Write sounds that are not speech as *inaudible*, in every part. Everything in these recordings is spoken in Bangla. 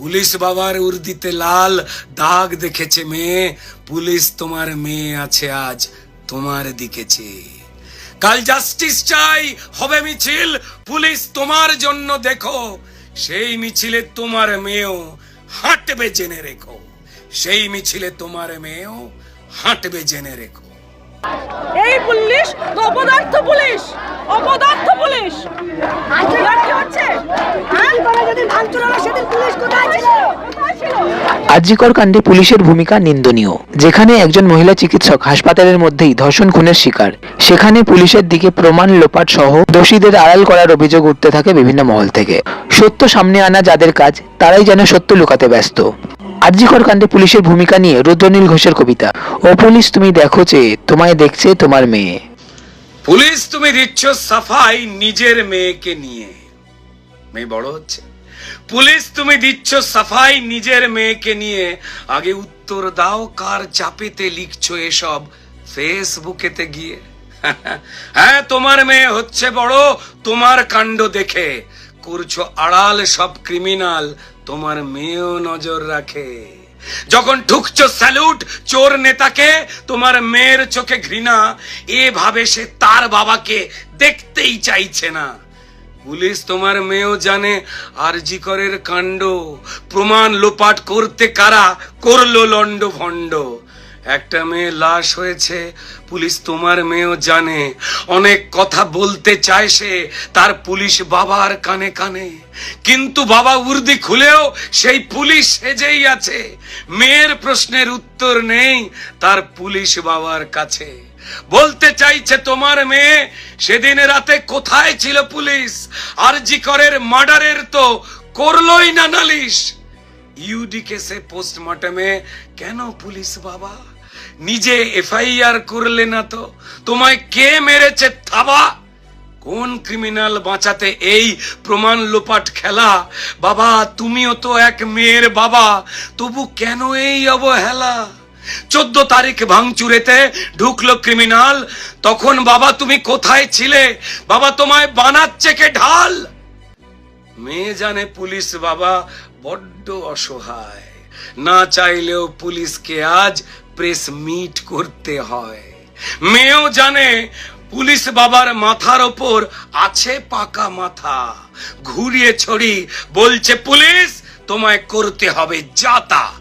পুলিশ বাবার উর্দিতে লাল দাগ দেখেছে মেয়ে। পুলিশ তোমার মেয়ে আছে আজ তোমার দিকে চেয়ে। কাল জাস্টিস চাই হবে মিছিল পুলিশ তোমার জন্য দেখো। সেই মিছিলে তোমার মেয়েও হাঁটবে জেনে রেখো। সেই মিছিলে তোমার মেয়েও হাঁটবে জেনে রেখো। এই পুলিশ অপদার্থ পুলিশ অপদার্থ পুলিশ। কি হচ্ছে? হ্যাঁ? ভাঙচুর হলো সেদিন পুলিশ কোথায় ছিল কোথায় ছিল? আরজিকর কাণ্ডে পুলিশের ভূমিকা নিন্দনীয়। যেখানে একজন মহিলা চিকিৎসক হাসপাতালের মধ্যেই ধর্ষণ খুনের শিকার। সেখানে পুলিশের দিকে প্রমাণ লোপাট সহ দোষীদের আড়াল করার অভিযোগ উঠতে থাকে বিভিন্ন মহল থেকে। সত্য সামনে আনা যাদের কাজ, তারাই যেন সত্য লুকাতে ব্যস্ত। আরজিকর কাণ্ডে পুলিশের ভূমিকা নিয়ে রুদ্রনীল ঘোষের কবিতা, ও পুলিশ, তুমি দেখো যে তোমায় দেখছে তোমার মেয়ে। পুলিশ, তুমি দিচ্ছ সাফাই নিজের মেয়েকে নিয়ে। মেয়ে বড় হচ্ছে। পুলিশ তুমি দিচ্ছ সাফাই নিজের মেয়েকে নিয়ে। আগে উত্তর দাও কার চাপেতে লিখছো এসব ফেসবুকেতে গিয়ে। *laughs* হ্যাঁ তোমার মেয়ে হচ্ছে বড়, তোমার কাণ্ড দেখে। করছ আড়াল সব ক্রিমিনাল তোমার মেয়েও নজর রাখে। যখন ঠুকছো স্যালুট চোর নেতাকে, তোমার মেয়ের চোখে ঘৃণা, এভাবে সে তার বাবাকে দেখতেই চাইছে না। পুলিশ তোমার মেয়েও জানে আরজিকরের কাণ্ড। প্রমাণ লোপাট করতে কারা? করল লন্ড ভণ্ড একটা মেয়ে লাশ হয়েছে, পুলিশ তোমার মেয়েও জানে। অনেক কথা বলতে চায় সে, তার পুলিশ বাবার কানে কানে। কিন্তু বাবা উর্দি খুলেও সেই পুলিশ সেজেই আছে। মেয়ের প্রশ্নের উত্তর নেই, তার পুলিশ বাবার কাছে। বলতে চাইছে তোমার মেয়ে, সেদিন রাতে কোথায় ছিল পুলিশ? আর জি করের মার্ডারের তো করলোই না নালিশ। ইউডি কেসে পোস্টমর্টমে কেন পুলিশ বাবা? নিজে এফআইআর করলে না তো? তোমায় কে মেরেছে থাবা? কোন ক্রিমিনাল বাঁচাতে এই প্রমাণ লোপাট খেলা? বাবা, তুমিও তো এক মেয়ের বাবা। তবু কেন এই অবহেলা? চোদ্দ তারিখ ভাঙচুরেতে ঢুকলো ক্রিমিনাল তখন বাবা, তুমি কোথায় ছিলে? বাবা, তোমায় বানাচ্ছে কে ঢাল? মেয়ে জানে পুলিশ বাবা, বড্ড অসহায়। না চাইলেও পুলিশকে আজ প্রেস মিট করতে হয়। মেয়েও জানে পুলিশ বাবার মাথার ওপর আছে পাকা মাথা। ঘুরিয়ে ছড়ি বলছে, পুলিশ, তোমায় করতে হবে যাতা।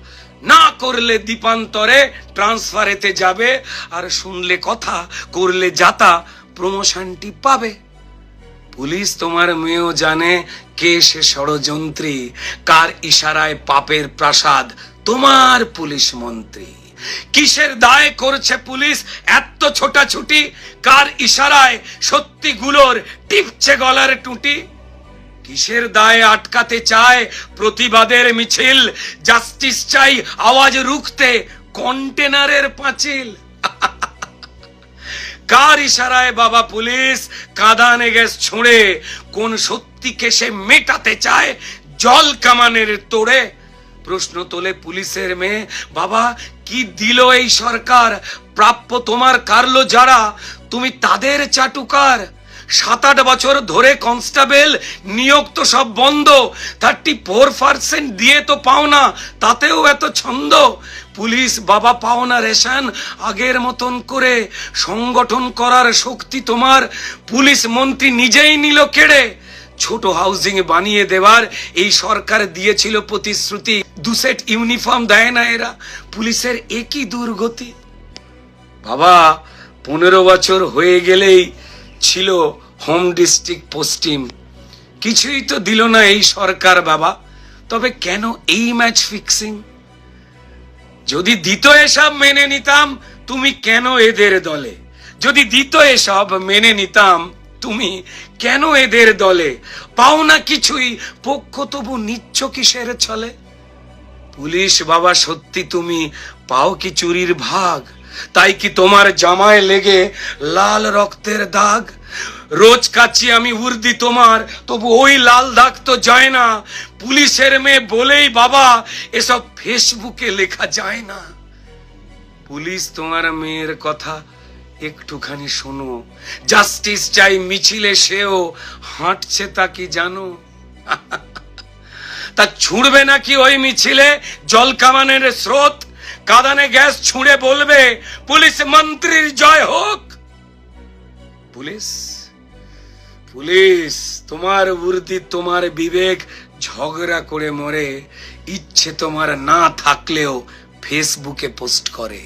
না করলে দীপান্তরে ট্রান্সফারেতে যাবে, আর শুনলে কথা, করলে যাতা প্রমোশনটি পাবে। পুলিশ তোমার মেয়েও জানে কে সে ষড়যন্ত্রী, কার ইশারায় পাপের প্রাসাদ, তোমার পুলিশ মন্ত্রী। কিসের দায় করছে পুলিশ এত ছোটাছুটি? কার ইশারায় সত্যিগুলোর টিপছে গলার টুটি? কিসের দায়ে আটকাতে চায় প্রতিবাদের মিছিল? জাস্টিস চাই আওয়াজ রুখতে, কন্টেনারের পাঁচিল। কার ইশারায় বাবা পুলিশ কাঁদানে গ্যাস ছুঁড়ে? কোন সত্যিকে সে মেটাতে চায়? জল কামানের তোড়ে? প্রশ্ন তোলে পুলিশের মেয়ে, বাবা, কি দিল এই সরকার? প্রাপ্য তোমার কারলো যারা, তুমি তাদের চাটুকার। সাত আট বছর ধরে কনস্টেবল, নিয়োগ তো সব বন্ধ। থার্টি ফোর পার্সেন্ট দিয়ে তো পাও না, তাতেও এত ছন্দ। পুলিশ বাবা পাও না রেশন, আগের মতন করে সংগঠন করার শক্তি তোমার। পুলিশ মন্ত্রী নিজেই নিল কেড়ে। ছোট হাউজিং বানিয়ে দেওয়ার এই সরকার দিয়েছিল প্রতিশ্রুতি। দু সেট ইউনিফর্ম দেয় না এরা। পুলিশের একই দুর্গতি। বাবা, পনেরো বছর হয়ে গেলেই ছিল হোম ডিস্ট্রিক্ট পশ্চিম। কিছুই তো দিল না এই সরকার বাবা। তবে কেন এই ম্যাচ ফিক্সিং যদি দিত এসব মেনে নিতাম, তুমি কেন এদের দলে? যদি দিত এসব মেনে নিতাম, তুমি কেন এদের দলে? পাও না কিছুই, পক্ষ তবু নিচ্ছ কিসের ছলে? পুলিশ বাবা, সত্যি তুমি পাও কি চুরির ভাগ? তাই কি তোমার জামায় লেগে লাল রক্তের দাগ? রোজ কাচ্ছি আমি উর্দি তোমার, তবু ওই লাল দাগ তো যায় না। পুলিশের মেয়ে বলেই বাবা, এসব ফেসবুকে লেখা যায় না। পুলিশ তোমার মেয়ের কথা একটুখানি শোনো। জাস্টিস চাই মিছিলে সেও, হাঁটছে তা কি জানো? তা ছুঁড়বে নাকি ওই মিছিলে জল কামানের স্রোত? কাদানে গ্যাস ছুঁড়ে বলবে, পুলিশ মন্ত্রীর জয় হোক। পুলিশ পুলিশ, তোমার বুদ্ধি, তোমার বিবেক ঝগড়া করে মরে, ইচ্ছে তোমার না থাকলেও ফেসবুকে পোস্ট করে।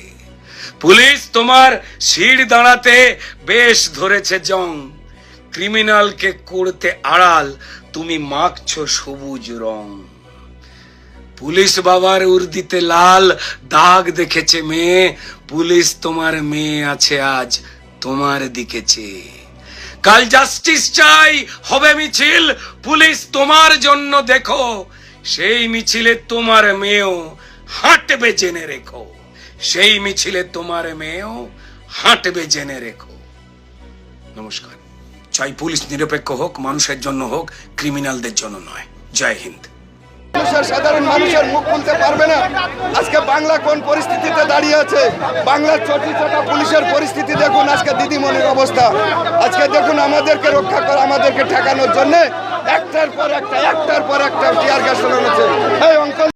পুলিশ তোমার শির দাঁড়াতে বেশ ধরেছে জং। ক্রিমিনালকে করতে আড়াল, তুমি মাখছো সবুজ রং। পুলিশ বাবার উর্দিতে লাল দাগ দেখেছে মেয়ে, পুলিশ তোমার মেয়ে আছে আজ তোমার দিকে চেয়ে। কাল জাস্টিস চাই, হবে মিছিল। পুলিশ তোমার জন্য দেখো, সেই মিছিলে তোমার মেয়েও হাঁটবে জেনে রেখো। সেই মিছিলে তোমার মেয়েও হাঁটবে জেনে রেখো। নমস্কার। চাই পুলিশ নিরপেক্ষ হোক, মানুষের জন্য হোক ক্রিমিনালদের জন্য নয়। জয় হিন্দ। সাধারণ মানুষের মুখ খুলতে পারবে না। আজকে বাংলা কোন পরিস্থিতিতে দাঁড়িয়ে আছে? বাংলার ছোট ছোট পুলিশের পরিস্থিতি দেখুন, আজকে দিদিমণির অবস্থা। আজকে দেখুন আমাদেরকে রক্ষা করা, আমাদেরকে ঠেকানোর জন্য একটার পর একটা, একটার পর একটা টিয়ার গ্যাস হচ্ছে। এই অঙ্কন